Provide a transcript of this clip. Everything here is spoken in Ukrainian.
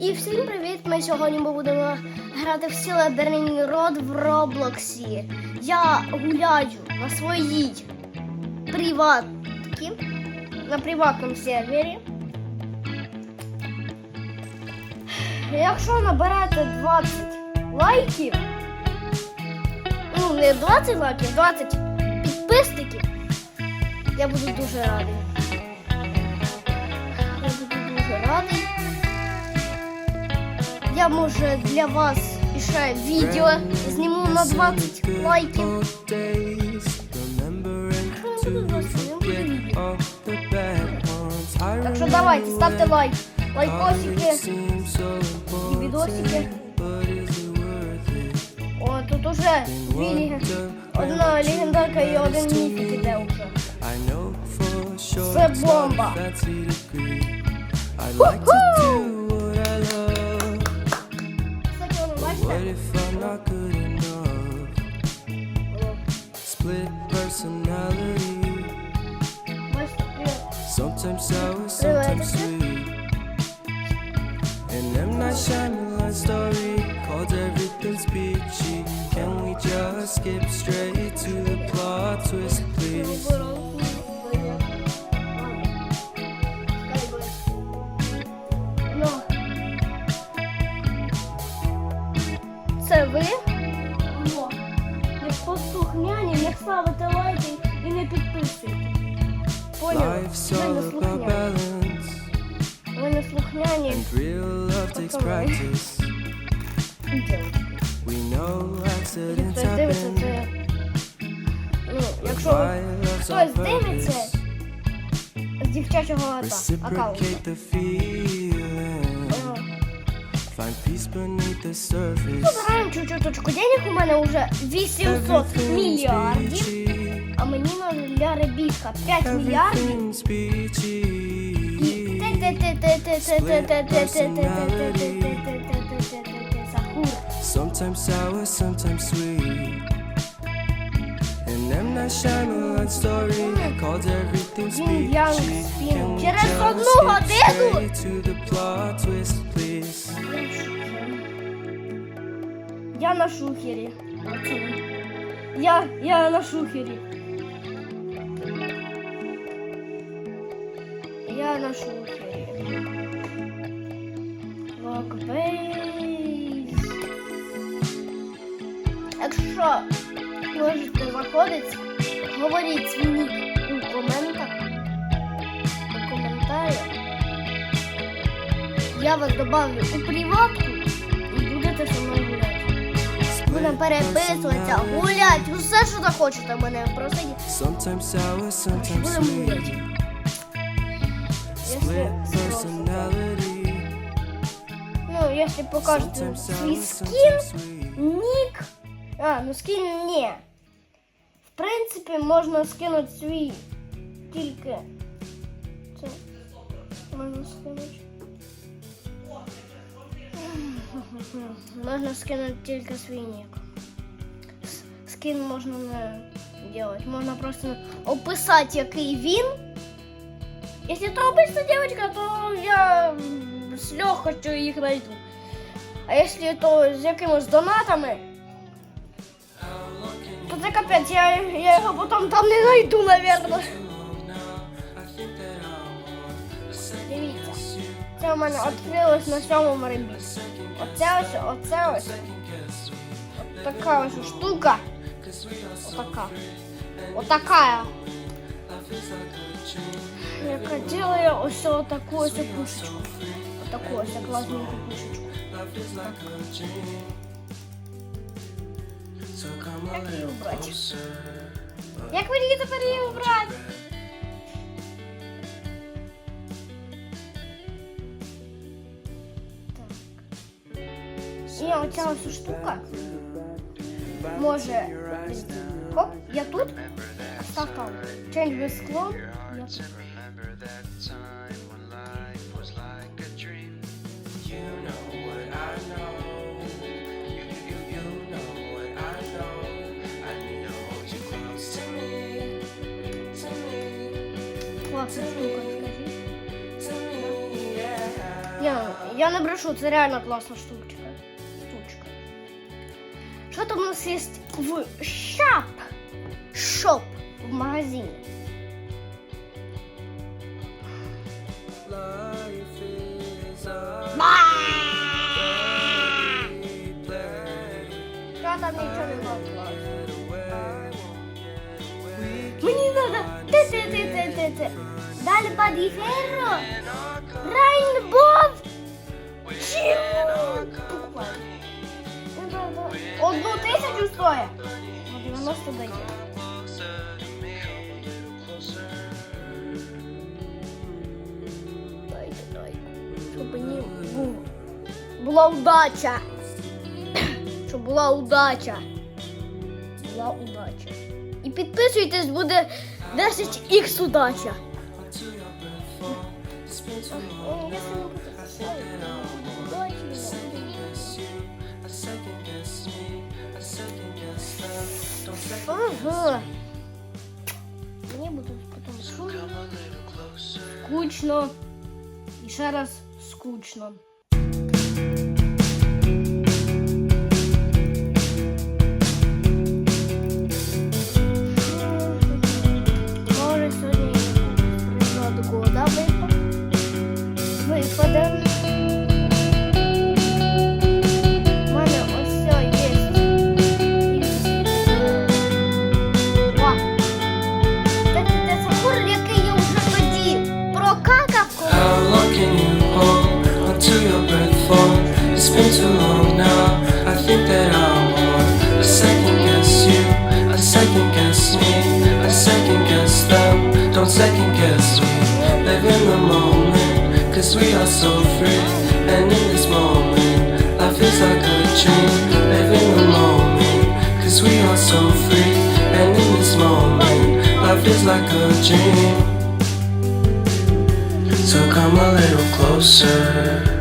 І всім привіт! Ми сьогодні будемо грати в Сілеберний род в Роблоксі. Я гуляю на своїй приватці, на приватному сервері. Якщо наберете 20 лайків, ну не 20 лайків, 20 підписників, я буду дуже радий. Я буду дуже радий. Я може для вас ще відео зніму на 20 лайків. Так що давайте, ставте лайк. Лайкосики і відосики. О, тут уже дві леген- одна легендарка і один міфік іде вже. Це бомба. What if I'm not good enough? Split personality. Sometimes sour, sometimes sweet. An M. Night Shyamalan story called everything speechy. Can we just skip straight? Це ви? О, не послухняні, не ставите лайки і не підписуєте. Поняли? Ви не слухняні. Ви не слухняні. accidents Хтось дивиться це. Ну, якщо love's хтось дивиться з дівчачого аккаунту. Find peace beneath the surface. Забираємо чуть-чуточку денег, у мене вже 800 Everything's мільярдів, peachy. а мені для ребіска 5 мільярдів. Everything's peachy. Сахура. Sometimes sour, sometimes sweet. And M Night Shyamalan story called everything's Yin Yang peachy. Spin. Can we Через just одну skip годину? straight to the plot twist, please? Я на шухері. Я, я на шухері. Я на шухері. Локбейз. Якщо можете заходити, говоріть свій у коментах. У коментарях. Я вас добавлю у приватку і будете зі мною гуляти. Будемо переписуватися, гуляти, усе, що захочете мене просить. Sometimes sour, sometimes Будемо sweet. гуляти. Split personality. Ну, якщо покажете Sometimes свій sour, скін, sometimes sweet. нік. А, ну скін ні. В принципі, можна скинути свій тільки. Це можна скинути. Можна скинути тільки свій нік. С- Скін можна не делать. Можна просто описати, який він. Якщо то обична дівчинка, то я з легкостю їх знайду. А якщо то з якимось донатами, то це капець, я, я його потім там не знайду, напевно. це у мене відкрилось на сьомому рибі. Оце ось, оце ось. От така ось штука. Отака. Отака. Яка делає ось таку ось пушечку. Отаку ось класненьку пушечку. So come a Як її little убрати? closer. Як мені тепер її убрати? І оця ось штука може. Хоп, я тут, став там. Change без скло. Я штука, скажи. Я, я не брешу, це реально класна штучка. Штучка. Що там у нас є в шап? Шоп в магазині. Life is a play. Що там нічого не було? We Мені надо. Ти, ти, ти, ти, ти, ти. Далі падіферро. Рейнбов. Чіу. Одну тисячу стоїть. На 90 дає. Дайте, дайте. Щоб мені був. Була удача. Щоб була удача. Була удача. І підписуйтесь, буде 10х удача. until Ага. Мені буде потім шумно, скучно. І ще раз скучно. Може сьогодні приклад года випаде. Випаде. Been too long now. I think that I'm on. I second guess you, I second guess me, I second guess them. Don't second guess me. Live in the moment, cause we are so free. And in this moment, life is like a dream. Live in the moment, cause we are so free. And in this moment, life is like a dream. So come a little closer.